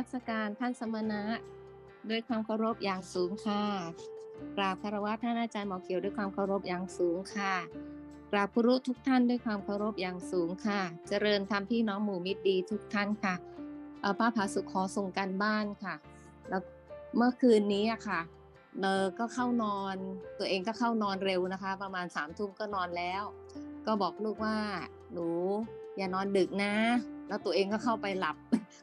มัสการท่านสมณะ ด้วยความเคารพอย่างสูงค่ะ กราบคารวะท่านอาจารย์หมอเขียวด้วยความเคารพอย่างสูงค่ะกราบผู้รู้ทุกท่านด้วยความเคารพอย่างสูงค่ะ เจริญธรรมพี่น้องหมู่มิตรดีทุกท่านค่ะเอ่อป้าผาสุขขอส่งการบ้านค่ะ แล้วเมื่อคืนนี้อะค่ะเนอก็เข้านอน ตัวเองก็เข้านอนเร็วนะคะ ประมาณสามทุ่มก็นอนแล้ว ก็บอกลูกว่า หนูอย่านอนดึกนะ แล้วตัวเองก็เข้าไปหลับ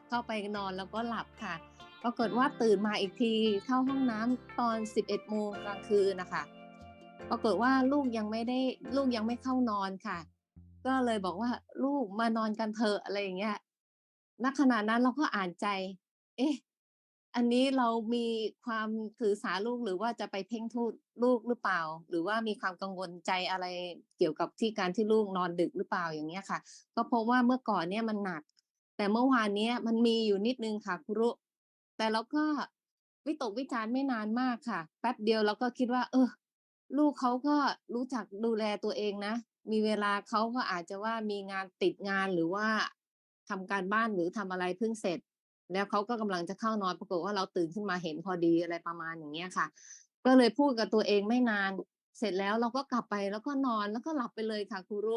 เข้าไปนอนแล้วก็หลับค่ะ ปรากฏว่าตื่นมาอีกทีเข้าห้องน้ำตอน 11โมงกลางคืนนะคะปรากฏว่าลูกยังไม่ได้ลูกยังไม่เข้านอนค่ะ ก็เลยบอกว่าลูกมานอนกันเถอะอะไรอย่างเงี้ยณขณะนั้นเราก็อ่านใจ เอ๊ะ อันนี้เรามีความถือสาลูกหรือว่าจะไปเพ่งโทูตลูกหรือเปล่า หรือว่ามีความกังวลใจอะไรเกี่ยวกับที่การที่ลูกนอนดึกหรือเปล่าอย่างเงี้ยค่ะ ก็เพราะว่าเมื่อก่อนเนี่ยมันหนัก แต่เมื่อวานเนี้ยมันมีอยู่นิดนึงค่ะครูรุแต่เราก็วิตกวิจารณ์ไม่นานมากค่ะ แป๊บเดียวเราก็คิดว่า เออ ลูกเขาก็รู้จักดูแลตัวเองนะ มีเวลาเขาก็อาจจะว่ามีงานติดงานหรือว่าทำการบ้านหรือทำอะไรเพิ่งเสร็จ แล้วเขาก็กำลังจะเข้านอนปรากฏว่าเราตื่นขึ้นมาเห็นพอดีอะไรประมาณอย่างเงี้ยค่ะ ก็เลยพูดกับตัวเองไม่นาน เสร็จแล้วเราก็กลับไปแล้วก็นอนแล้วก็หลับไปเลยค่ะครูรุ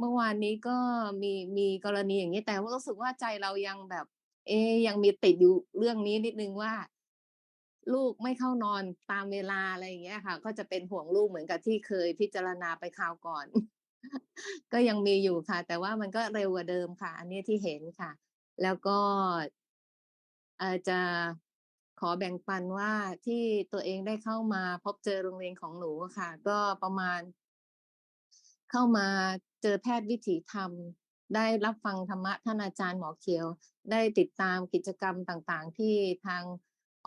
เมื่อวานนี้ก็มีมีกรณีอย่างนี้แต่ว่ารู้สึกว่าใจเรายังแบบ เอ๊ยังมีติดอยู่เรื่องนี้นิดนึงว่า ลูกไม่เข้านอนตามเวลาอะไรอย่างเงี้ยค่ะ ก็จะเป็นห่วงลูกเหมือนกับที่เคยพิจารณาไปคราวก่อน ก็ยังมีอยู่ค่ะ แต่ว่ามันก็เร็วกว่าเดิมค่ะ อันนี้ที่เห็นค่ะแล้วก็ อ่อจะขอแบ่งปันว่าที่ตัวเองได้เข้ามาพบเจอโรงเรียนของหนูค่ะ ก็ประมาณ เข้ามาเจอแพทย์วิถีธรรม ได้รับฟังธรรมะท่านอาจารย์หมอเขียว ได้ติดตามกิจกรรมต่างๆ ที่ทาง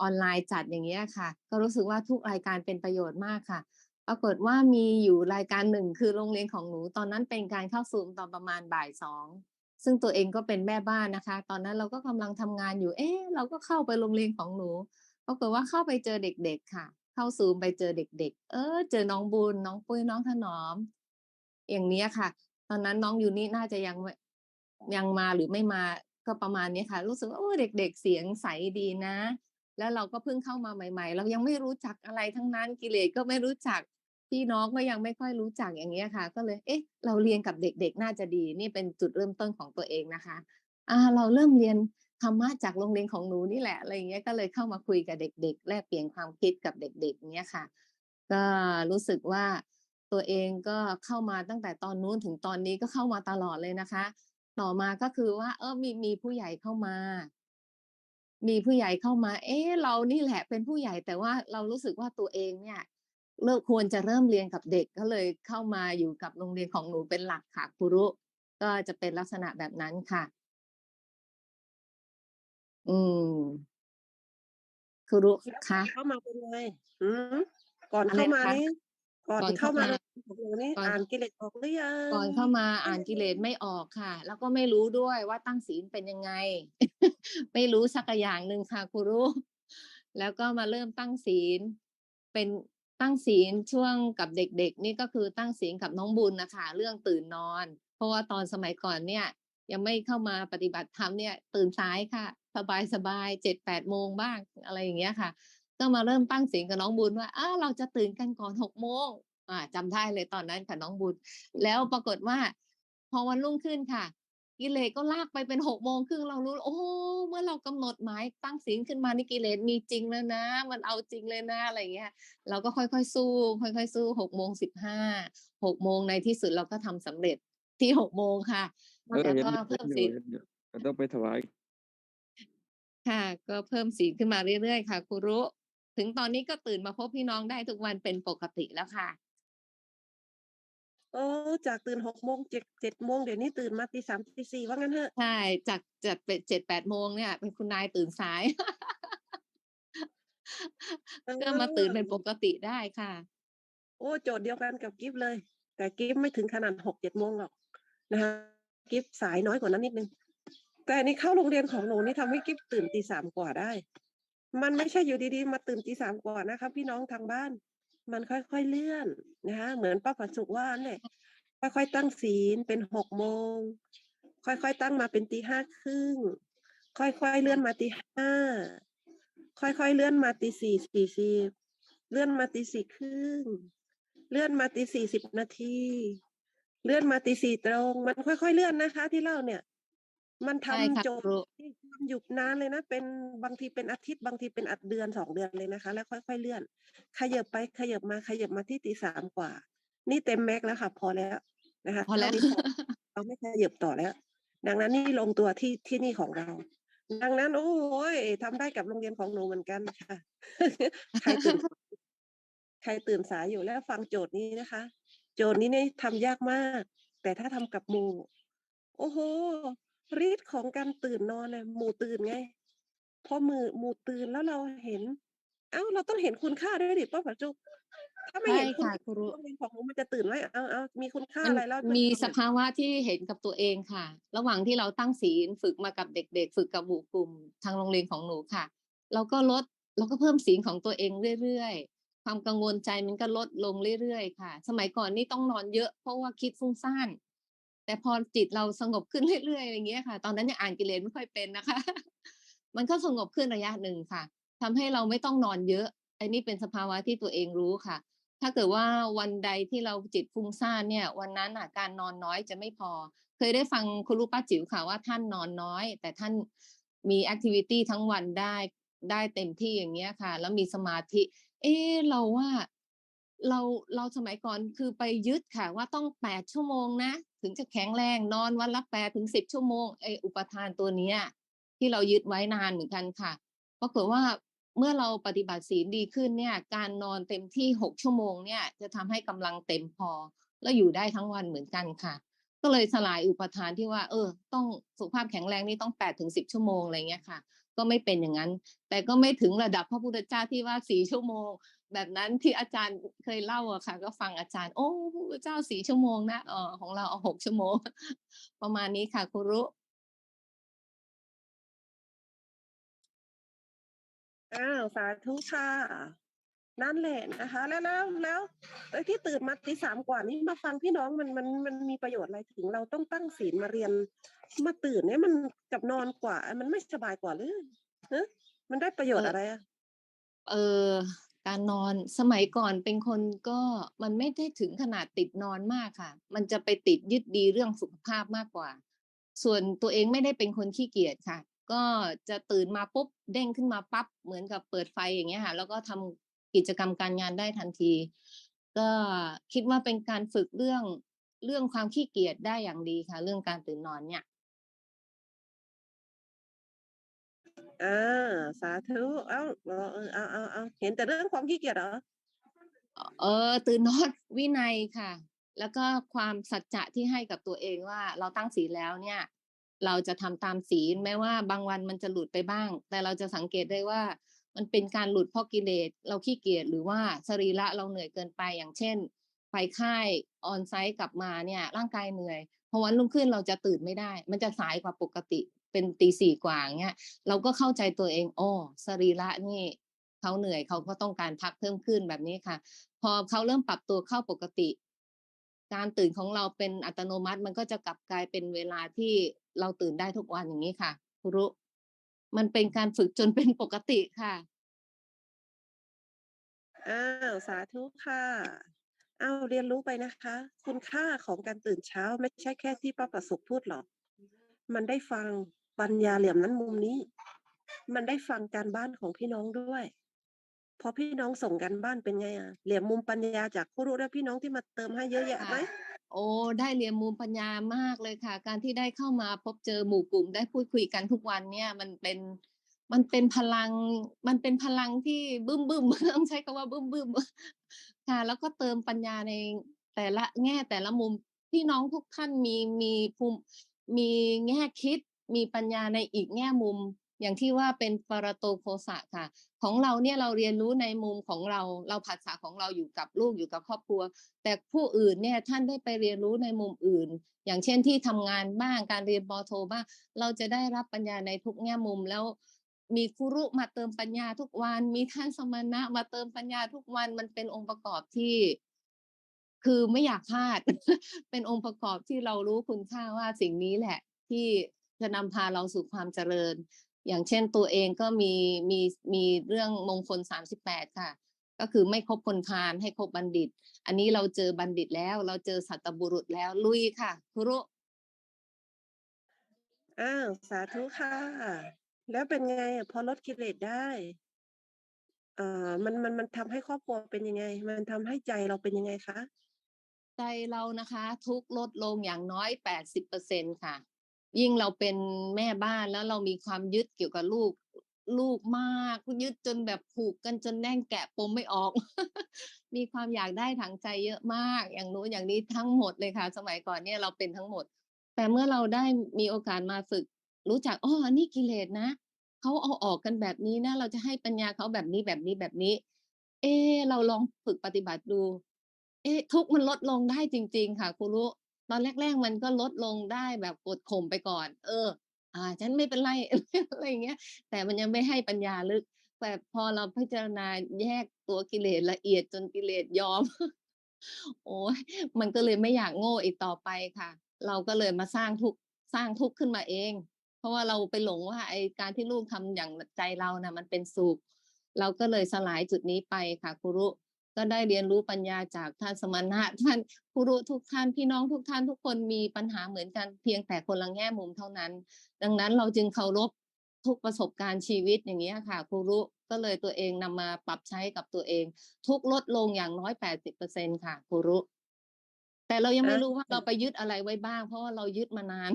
ออนไลน์จัดอย่างเงี้ยค่ะ ก็รู้สึกว่าทุกรายการเป็นประโยชน์มากค่ะ ปรากฏว่ามีอยู่รายการหนึ่งคือโรงเรียนของหนูตอนนั้นเป็นการเข้าซูมตอนประมาณบ่ายสอง ซึ่งตัวเองก็เป็นแม่บ้านนะคะ ตอนนั้นเราก็กำลังทำงานอยู่ เอ๊ะเราก็เข้าไปโรงเรียนของหนูปรากฏว่าเข้าไปเจอเด็ก ๆ ค่ะ เข้าซูมไปเจอเด็ก ๆ เออ เจอน้องบุญน้องปุ้ยน้องถนอม อย่างเนี้ยค่ะ ตอนนั้นน้องยูนี่น่าจะยังยังมาหรือไม่มาก็ประมาณนี้ค่ะ รู้สึกว่าโอ้เด็ก ๆ เสียงใสดีนะ แล้วเราก็เพิ่งเข้ามาใหม่ ๆ เรายังไม่รู้จักอะไรทั้งนั้นกิเลสก็ไม่รู้จัก พี่น้องก็ยังไม่ค่อยรู้จักอย่างเงี้ยค่ะ ก็เลย เอ๊ะ เราเรียนกับเด็กๆ น่าจะดี นี่เป็นจุดเริ่มต้นของตัวเองนะคะ อ่า เราเริ่มเรียนธรรมะจากโรงเรียนของหนูนี่แหละอะไรอย่างเงี้ย ก็เลยเข้ามาคุยกับเด็ก ๆ แลกเปลี่ยนความคิดกับเด็ก ๆ เนี้ยค่ะ ก็รู้สึกว่าตัวเองก็เข้ามาตั้งแต่ตอนนู้นถึงตอนนี้ก็เข้ามาตลอดเลยนะคะ ต่อมาก็คือว่า เออมีมีผู้ใหญ่เข้ามา มีผู้ใหญ่เข้ามา เอ๊ะเรานี่แหละเป็นผู้ใหญ่แต่ว่าเรารู้สึกว่าตัวเองเนี่ย เลิกควรจะเริ่มเรียนกับเด็กก็เลยเข้ามาอยู่กับโรงเรียนของหนูเป็นหลักค่ะครูรุ ก็จะเป็นลักษณะแบบนั้นค่ะ อืมครูรุแล้วคะ เข้ามาเป็นไงอืมก่อนอะไรเข้ามาคะนี่ก่อนก่อนที่เข้าเข้ามามาของหนูนี่ก่อนอ่านกิเลสออกหรือยังก่อนเข้ามาอ่านกิเลสไม่ออกค่ะ แล้วก็ไม่รู้ด้วยว่าตั้งศีลเป็นยังไง ไม่รู้สักอย่างหนึ่งค่ะครูรุ แล้วก็มาเริ่มตั้งศีลเป็น ตั้งศีลช่วงกับเด็กๆ นี่ก็คือตั้งศีลกับน้องบุญนะคะ เรื่องตื่นนอน เพราะว่าตอนสมัยก่อนเนี่ย ยังไม่เข้ามาปฏิบัติธรรมเนี่ย ตื่นสายค่ะ สบายสบายเจ็ดแปดโมงบ้างอะไรอย่างเงี้ยค่ะ ก็มาเริ่มตั้งศีลกับน้องบุญว่าอ้าเราจะตื่นกันก่อนหกโมงอ่าจำได้เลยตอนนั้นค่ะน้องบุญ แล้วปรากฏว่า พอวันรุ่งขึ้นค่ะ กิเลสก็ลากไปเป็นหกโมงครึ่งเรารู้ โอ้เมื่อเรากำหนดหมายตั้งศีลขึ้นมานี่กิเลสมีจริงแล้วนะ มันเอาจริงเลยนะอะไรอย่างเงี้ย เราก็ค่อยๆสู้ ค่อยๆสู้หกโมงสิบห้าหกโมงในที่สุดเราก็ทำสำเร็จที่หกโมงค่ะเออแล้วเห็นก็อยู่เพิ่มเห็นอศียู่ลเห็นอยู่เราต้องไปถวายค่ะ ก็เพิ่มศีลขึ้นมาเรื่อยๆค่ะครูรุ ถึงตอนนี้ก็ตื่นมาพบพี่น้องได้ทุกวันเป็นปกติแล้วค่ะ โอ้จากตื่นหกโมงเจ็ดเจ็ดโมงเดี๋ยวนี้ตื่นมาตีสามตีสี่ว่างั้นเถอะใช่จากจากเป็นเจ็ดแปดโมงเนี่ยเป็นคุณนายตื่นสายก็มาตื่นเป็นปกติได้ค่ะ โอ้โจทย์เดียวกันกับกิฟเลย แต่กิฟไม่ถึงขนาดหกเจ็ดโมงหรอกนะคะกิฟสายน้อยกว่านั้นนิดนึง แต่นี่เข้าโรงเรียนของหนูนี่ทำให้กิฟตื่นตีสามกว่าได้ มันไม่ใช่อยู่ดีๆ มาตื่นตีสามกว่านะครับพี่น้องทางบ้าน มันค่อยๆเลื่อนนะคะเหมือนป้าผัดสุขว่าเนี่ยค่อยๆตั้งศีลเป็นหกโมง ค่อยๆตั้งมาเป็นตีห้าครึ่ง ค่อยๆเลื่อนมาตีห้าค่อยๆเลื่อนมาตีสี่สี่สิบเลื่อนมาตีสี่ครึ่ง เลื่อนมาตีสี่สิบนาที เลื่อนมาตีสี่ตรง มันค่อยๆเลื่อนนะคะ ที่เล่าเนี่ย มันใช่ค่ะทำโจคทรูย์ที่ทำหยุดนานเลยนะ เป็นบางทีเป็นอาทิตย์บางทีเป็นอัดเดือนสองเดือนเลยนะคะ แล้วค่อย ๆ เลื่อน ขยับไปขยับมาขยับมาที่ตีสามกว่า นี่เต็มแม็กซ์แล้วค่ะ พอแล้วนะคะพอแล้ว เท่านี้พอ เราไม่ขยับต่อแล้ว ดังนั้นนี่ลงตัวที่ที่นี่ของเรา ดังนั้นโอ้ยทำได้กับโรงเรียนของหนูเหมือนกันค่ะ ใครตื่นใครตื่นสายอยู่แล้วฟังโจทย์นี้นะคะ โจทย์นี้เนี่ยทำยากมาก แต่ถ้าทำกับหมู่ โอ้โห ฤทธิ์ของการตื่นนอนเลยหมู่ตื่นไง พอมือหมู่ตื่นแล้วเราเห็น เอ้าเราต้องเห็นคุณค่าด้วยดิป้าปัจจุถ้าไม่ใช่เห็นคุณค่ะครูโรงเรียนของหนูมันจะตื่นไหมเอาเอามีคุณค่ามันอะไรแล้วมีนสภาวะที่เห็นกับตัวเองค่ะ ระหว่างที่เราตั้งศีลฝึกมากับเด็ก ๆ ฝึกกับหมู่กลุ่มทางโรงเรียนของหนูค่ะ เราก็ลดเราก็เพิ่มศีลของตัวเองเรื่อยๆความกังวลใจมันก็ลดลงเรื่อยๆค่ะ สมัยก่อนนี่ต้องนอนเยอะเพราะว่าคิดฟุ้งซ่าน แต่พอจิตเราสงบขึ้นเรื่อยๆอย่างเงี้ยค่ะ ตอนนั้นยังอ่านกิเลสไม่ค่อยเป็นนะคะ มันก็สงบขึ้นระยะหนึ่งค่ะทำให้เราไม่ต้องนอนเยอะไอ้นี่เป็นสภาวะที่ตัวเองรู้ค่ะ ถ้าเกิดว่าวันใดที่เราจิตฟุ้งซ่านเนี่ย วันนั้นอะการนอนน้อยจะไม่พอ เคยได้ฟังคุณลูกป้าจิ๋วค่ะว่าท่านนอนน้อย แต่ท่านมีแอคทิวิตี้ทั้งวันได้ได้เต็มที่อย่างเงี้ยค่ะ แล้วมีสมาธิ เอ๊ะเราว่า เราเราสมัยก่อนคือไปยึดค่ะ ว่าต้องแปดชั่วโมงนะ ถึงจะแข็งแรงนอนวันละแปดถึงสิบชั่วโมงไออุปทานตัวเนี้ย ที่เรายึดไว้นานเหมือนกันค่ะปรากฏว่าเมื่อเราปฏิบัติศีลดีขึ้นเนี่ย การนอนเต็มที่หกชั่วโมงเนี่ย จะทำให้กำลังเต็มพอ แล้วอยู่ได้ทั้งวันเหมือนกันค่ะ ก็เลยสลายอุปทานที่ว่า เออ ต้องสุขภาพแข็งแรงนี่ต้องแปดถึงสิบชั่วโมงอะไรเงี้ยค่ะ ก็ไม่เป็นอย่างนั้น แต่ก็ไม่ถึงระดับพระพุทธเจ้าที่ว่าสี่ชั่วโมง แบบนั้นที่อาจารย์เคยเล่าอะค่ะ ก็ฟังอาจารย์ โอ้พระพุทธเจ้าสี่ชั่วโมงนะเออของเราเอาหกชั่วโมง ประมาณนี้ค่ะครูรุอ้าวสาธุค่ะนั่นแหละนะคะ แล้วแล้วแล้วไอ้ที่ตื่นมาตีสามกว่านี้มาฟังพี่น้องมันมันมันมีประโยชน์อะไรถึงเราต้องตั้งศีลมาเรียน มาตื่นเนี่ยมันกับนอนกว่า มันไม่สบายกว่าหรือฮะมันได้ประโยชน์อะไรอะเออ การนอนสมัยก่อนเป็นคนก็มันไม่ได้ถึงขนาดติดนอนมากค่ะ มันจะไปติดยึดดีเรื่องสุขภาพมากกว่า ส่วนตัวเองไม่ได้เป็นคนขี้เกียจค่ะ ก็จะตื่นมาปุ๊บเด้งขึ้นมาปั๊บเหมือนกับเปิดไฟอย่างเงี้ยค่ะแล้วก็ทำกิจกรรมการงานได้ทันที ก็คิดว่าเป็นการฝึกเรื่องเรื่องความขี้เกียจได้อย่างดีค่ะ เรื่องการตื่นนอนเนี่ย อ่าสาธุเอ้าเออเอาเอาเอาเห็นแต่เรื่องความขี้เกียจเหรอเออ ตื่นนอนวินัยค่ะ แล้วก็ความสัจจะที่ให้กับตัวเองว่าเราตั้งศีลแล้วเนี่ย เราจะทำตามศีลแม้ว่าบางวันมันจะหลุดไปบ้าง แต่เราจะสังเกตได้ว่า มันเป็นการหลุดเพราะกิเลสเราขี้เกียจหรือว่าสรีระเราเหนื่อยเกินไปอย่างเช่น ไปค่ายออนไซต์กลับมาเนี่ย ร่างกายเหนื่อยพอวันรุ่งขึ้นเราจะตื่นไม่ได้ มันจะสายกว่าปกติ เป็นตีสี่กว่าเงี้ยเราก็เข้าใจตัวเองโอ๋อสรีระนี่เขาเหนื่อยเขาก็ต้องการพักเพิ่มขึ้นแบบนี้ค่ะ พอเขาเริ่มปรับตัวเข้าปกติ การตื่นของเราเป็นอัตโนมัติ มันก็จะกลับกลายเป็นเวลาที่เราตื่นได้ทุกวันอย่างนี้ค่ะครูรุมันเป็นการฝึกจนเป็นปกติค่ะอ้าวสาธุค่ะอ้าวเรียนรู้ไปนะคะ คุณค่าของการตื่นเช้าไม่ใช่แค่ที่ป้าประสบพูดหรอก มันได้ฟัง ปัญญาเหลี่ยมนั้นมุมนี้ มันได้ฟังการบ้านของพี่น้องด้วยพอพี่น้องส่งกันบ้านเป็นไงอะเหลี่ยมมุมปัญญาจากครูและพี่น้องที่มาเติมให้เยอะแยะไหมโอ้ได้เรียนมูลปัญญามากเลยค่ะ การที่ได้เข้ามาพบเจอหมู่กลุ่มได้พูดคุยกันทุกวันเนี่ยมันเป็นมันเป็นพลังมันเป็นพลังที่บึ้มบึ้มต้องใช้คำว่าบึ้มบึ้มค่ะ แล้วก็เติมปัญญาในแต่ละแง่แต่ละมุมพี่น้องทุกท่านมีมีภูมิมีแง่คิด มีปัญญาในอีกแง่มุม อย่างที่ว่าเป็นปรโตโคสะค่ะ ของเราเนี่ยเราเรียนรู้ในมุมของเราเราผัสสะของเราอยู่กับลูกอยู่กับครอบครัว แต่ผู้อื่นเนี่ยท่านได้ไปเรียนรู้ในมุมอื่น อย่างเช่นที่ทำงานบ้างการเรียนปอโทบ้างเราจะได้รับปัญญาในทุกแง่มุมแล้วมีครูรุมาเติมปัญญาทุกวัน มีท่านสมณะมาเติมปัญญาทุกวันมันเป็นองค์ประกอบที่คือไม่อยากพลาด เป็นองค์ประกอบที่เรารู้คุณค่าว่าสิ่งนี้แหละ ที่ จะนำพาเราสู่ความเจริญ อย่างเช่นตัวเองก็มีมีมีเรื่องมงคลสามสิบแปดค่ะ ก็คือไม่คบคนพาลให้คบบัณฑิต อันนี้เราเจอบัณฑิตแล้ว เราเจอสัตบุรุษแล้วลุยค่ะครุอ้าวสาธุค่ะ แล้วเป็นไงอะพอลดกิเลสได้อ่ามันมันมันทำให้ครอบครัวเป็นยังไง มันทำให้ใจเราเป็นยังไงคะ ใจเรานะคะ ทุกข์ลดลงอย่างน้อยแปดสิบเปอร์เซ็นค่ะ ยิ่งเราเป็นแม่บ้านแล้วเรามีความยึดเกี่ยวกับลูกลูกมากยึดจนแบบผูกกันจนแน่นแกะปมไม่ออก มีความอยากได้ทางใจเยอะมาก อย่างนู้นอย่างนี้ทั้งหมดเลยค่ะ สมัยก่อนเนี่ยเราเป็นทั้งหมด แต่เมื่อเราได้มีโอกาสมาฝึก รู้จักอ๋อนี่กิเลสนะเขาเอาออกกันแบบนี้นะ เราจะให้ปัญญาเขาแบบนี้แบบนี้แบบนี้ เออเราลองฝึกปฏิบัติดู เอ๊ะทุกมันลดลงได้จริง ๆ ค่ะครูรู้ ตอนแรก ๆ มันก็ลดลงได้แบบกดข่มไปก่อน เออ อ่า ฉันไม่เป็นไรอะไรเงี้ย แต่มันยังไม่ให้ปัญญาลึก แต่พอเราพิจารณาแยกตัวกิเลสละเอียดจนกิเลสยอม โอ้ยมันก็เลยไม่อยากโง่อีกต่อไปค่ะ เราก็เลยมาสร้างทุกสร้างทุกข์ขึ้นมาเอง เพราะว่าเราไปหลงว่าไอการที่ลูกทำอย่างใจเรานะ่ะ มันเป็นสุขเราก็เลยสลายจุดนี้ไปค่ะครูรุ ก็ได้เรียนรู้ปัญญาจากท่านสมณะท่านครูรุทุกท่านพี่น้องทุกท่านทุกคนมีปัญหาเหมือนกันเพียงแต่คนละแง่มุมเท่านั้น ดังนั้นเราจึงเคารพทุกประสบการณ์ชีวิตอย่างนี้ค่ะครูรุก็เลยตัวเองนำมาปรับใช้กับตัวเอง ทุกลดลงอย่างน้อยแปดสิบเปอร์เซ็นค่ะครูรุ แต่เรายังไม่รู้ว่าเราไปยึดอะไรไว้บ้าง เพราะว่าเรายึดมานาน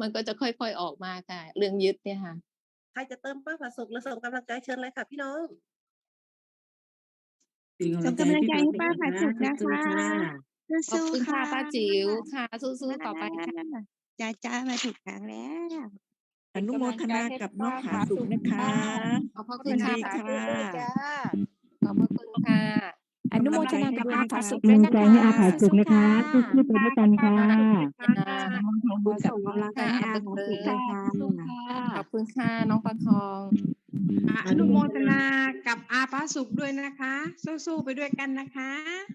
มันก็จะค่อยๆออกมาค่ะ เรื่องยึดเนี่ยค่ะ ใครจะเติมป้าผาสุกหรือส่งกำลังใจเชิญเลยค่ะพี่น้อง เป็นส่งกำลังใจให้ป้าพี่ผาสุกน้นะองคะสู้ๆขอบคุณค่ะป้าจิ๋วค่ะ สู้ๆต่อไปค่ะจ้าจ้ามาถูกทางแล้วอนุโมทนากับน้องผาสุกนะคะขอบพระคุยิณนค่ะดีป้าค่ะขอบพระคุณค่ะอนุโมทนากับป้าผาสุกกำลังใจให้ด้วยนะคะอาผาสุกนะคะสู้สู้ๆไปด้วยกันค่ะค่ะขอบคุณกับกำลังใจให้อาผาสุกด้วยค่ะขอบคุณค่ะน้องประคอง อะอนุโมทนากับอาปาสุขด้วยนะคะ สู้ๆไปด้วยกันนะคะ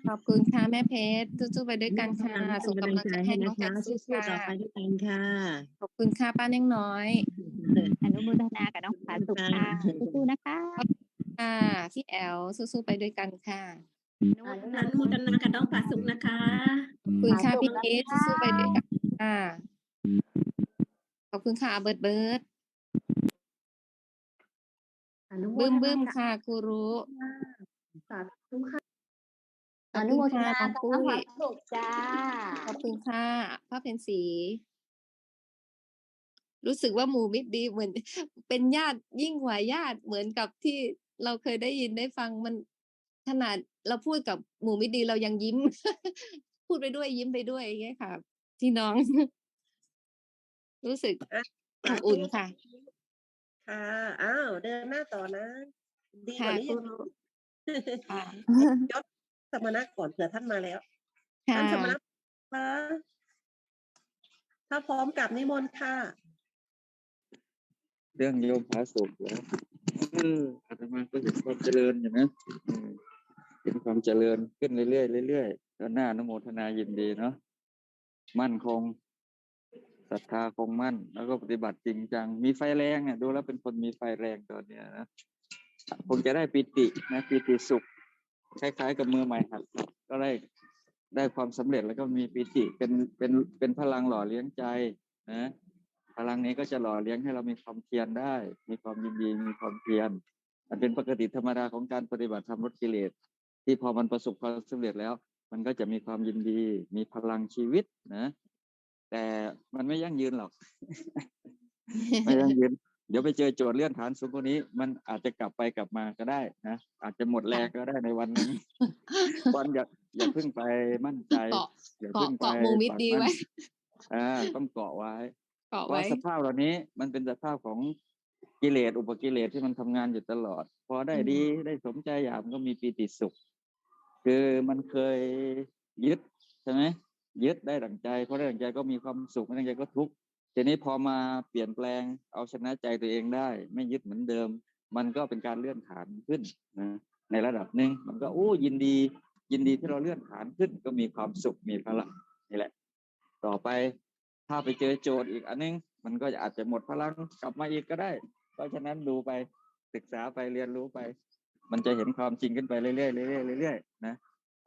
ขอบคุณค่ะแม่เพชรสู้ๆไปด้วยกันค่ะส่งกำลังใจให้น้องแจ็คสู้สู้ๆต่อค่ะไปด้วยกันค่ะ ขอบคุณค่ะป้าเน่งน้อย อนุโมทนากับน้องผาสุกค่ะสู้ๆนะคะค่ะพี่แอลสู้ๆไปด้วยกันค่ะอนุโมทนากับน้องผาสุกนะคะ ขอบคุณค่ะพี่พีทสู้ๆไปด้วยกันค่ะขอบคุณค่ะเบิร์ดเบิร์ดอ นุโมบึ้มทบึ้นามค่ะครูรู้สาธุค่ะขอบคุณค่ะน้องปุ้ยสุขจ้าขอบคุณค่ะผ้าเพนสี รู้สึกว่าหมู่มิตรดีเหมือน เป็นญาติยิ่งกว่าญาติเหมือนกับที่เราเคยได้ยินได้ฟังมันขนาดเราพูดกับหมู่มิตรดีเรายังยิ้ม พูดไปด้วยยิ้มไปด้วยอย่างเงี้ยค่ะพี่น้อง รู้สึกอะอบอุ่นค่ะ ค่ะ อ้าว เดินหน้าต่อนะ ดีกค่ะว่านี้ครูยังรู้ค่ะยศสมณะก่อนเผื่อท่านมาแล้วค่ะท่านสมณะคะถ้าพร้อมกับนิมนต์ค่ะ เรื่องโยมผาสุกแล้วเอออาตมาก็เห็นความเจริญอยู่นะเออเห็นความเจริญขึ้นเรื่อยๆเรื่อยๆแล้วหน้าอนุโมทนายินดีเนาะมั่นคง ศรัทธาคงมั่น แล้วก็ปฏิบัติจริงจัง มีไฟแรงอะดูแล้วเป็นคนมีไฟแรงตอนเนี้ยนะคงจะได้ปิตินะปิติสุข คล้ายๆ กับมือใหม่หัดก็ได้ได้ความสำเร็จแล้วก็มีปิติเป็นเป็นเป็นพลังหล่อเลี้ยงใจนะพลังนี้ก็จะหล่อเลี้ยงให้เรามีความเพียรได้ มีความยินดีมีความเพียรมันเป็นปกติธรรมดาของการปฏิบัติธรรมลดกิเลสที่พอมันประสบความสำเร็จแล้ว มันก็จะมีความยินดี มีพลังชีวิตนะ แต่มันไม่ยั่งยืนหรอก ไม่ยั่งยืน เดี๋ยวไปเจอโจทย์เลื่อนฐานสูงกว่านี้ มันอาจจะกลับไปกลับมาก็ได้นะอาจจะหมดแรงก็ได้ในวันหนึงวันอย่าอย่าเพิ่งไปมั่นใจเกาะอย่าเกาะเพิ่งไปเกาะหมู่มิตรดีไว้ปักมั่นอ่าต้องเกาะไว้เกาะว่าไว้สภาพเหล่านี้ มันเป็นสภาพของกิเลสอุปกิเลสที่มันทำงานอยู่ตลอด พอได้อืมดีได้สมใจอยากมันก็มีปีติสุข คือมันเคยยึดใช่ไหม ยึดได้ดั่งใจเพอได้ดั่งใจก็มีความสุขไม่ดั่งใจก็ทุกข์ทีนี้พอมาเปลี่ยนแปลงเอาชนะใจตัวเองได้ ไม่ยึดเหมือนเดิม มันก็เป็นการเลื่อนฐานขึ้นนะในระดับหนึ่งมันก็โอ้ยินดี ยินดีที่เราเลื่อนฐานขึ้น ก็มีความสุขมีพลังนี่แหละ ต่อไปถ้าไปเจอโจทย์อีกอันนึง มันก็อาจจะหมดพลังกลับมาอีกก็ได้ เพราะฉะนั้นดูไปศึกษาไปเรียนรู้ไป มันจะเห็นความจริงขึ้นไปเรื่อยๆเรื่อยๆเรื่อยๆนะ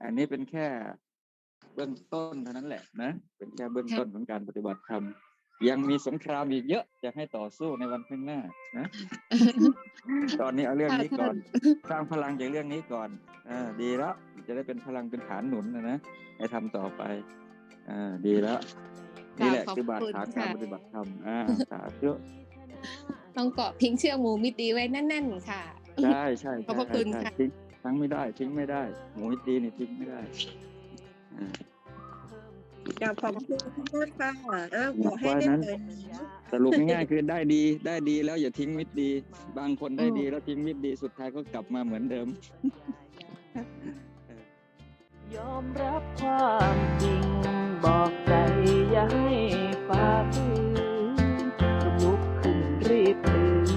อันนี้เป็นแค่ เบื้องต้นเท่านั้นแหละนะเป็นแค่เบื้องต้นของการปฏิบัติธรรมยังมีสงครามอีกเยอะจะให้ต่อสู้ในวันข้างหน้านะตอนนี้เอาเรื่องนี้ก่อน สร้างพลังจากเรื่องนี้ก่อนอ่าดีแล้วจะได้เป็นพลังเป็นฐานหนุนนะนะให้ทำต่อไปอ่าดีแล้วนี่แหละขอบคือบาดคุณฐานการค่ะปฏิบัติธรรมอ่าสาธุต้องเกาะพิงเชือกหมูมิตรดีไว้แน่นๆค่ะใช่ใช่ขอบพระคุณใช่ค่ะทิ้งทั้งไม่ได้ทิ้งไม่ได้ หมูดีนี่ทิ้งไม่ได้อ่า กับขอบคุณคุณพูค่ะแล้ขอให้ได้เลยสรุปง่ายๆคือได้ดีได้ดีแล้วอย่าทิ้งมิตรดี บางคนได้ดีแล้วทิ้งมิตรดีสุดท้ายก็กลับมาเหมือนเดิม ยอมรับความจริง บอกใจอย่าให้ฝ่าฝืนลุกขึ้นรีบตื่น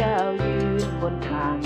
ก้าวยืนบนทาง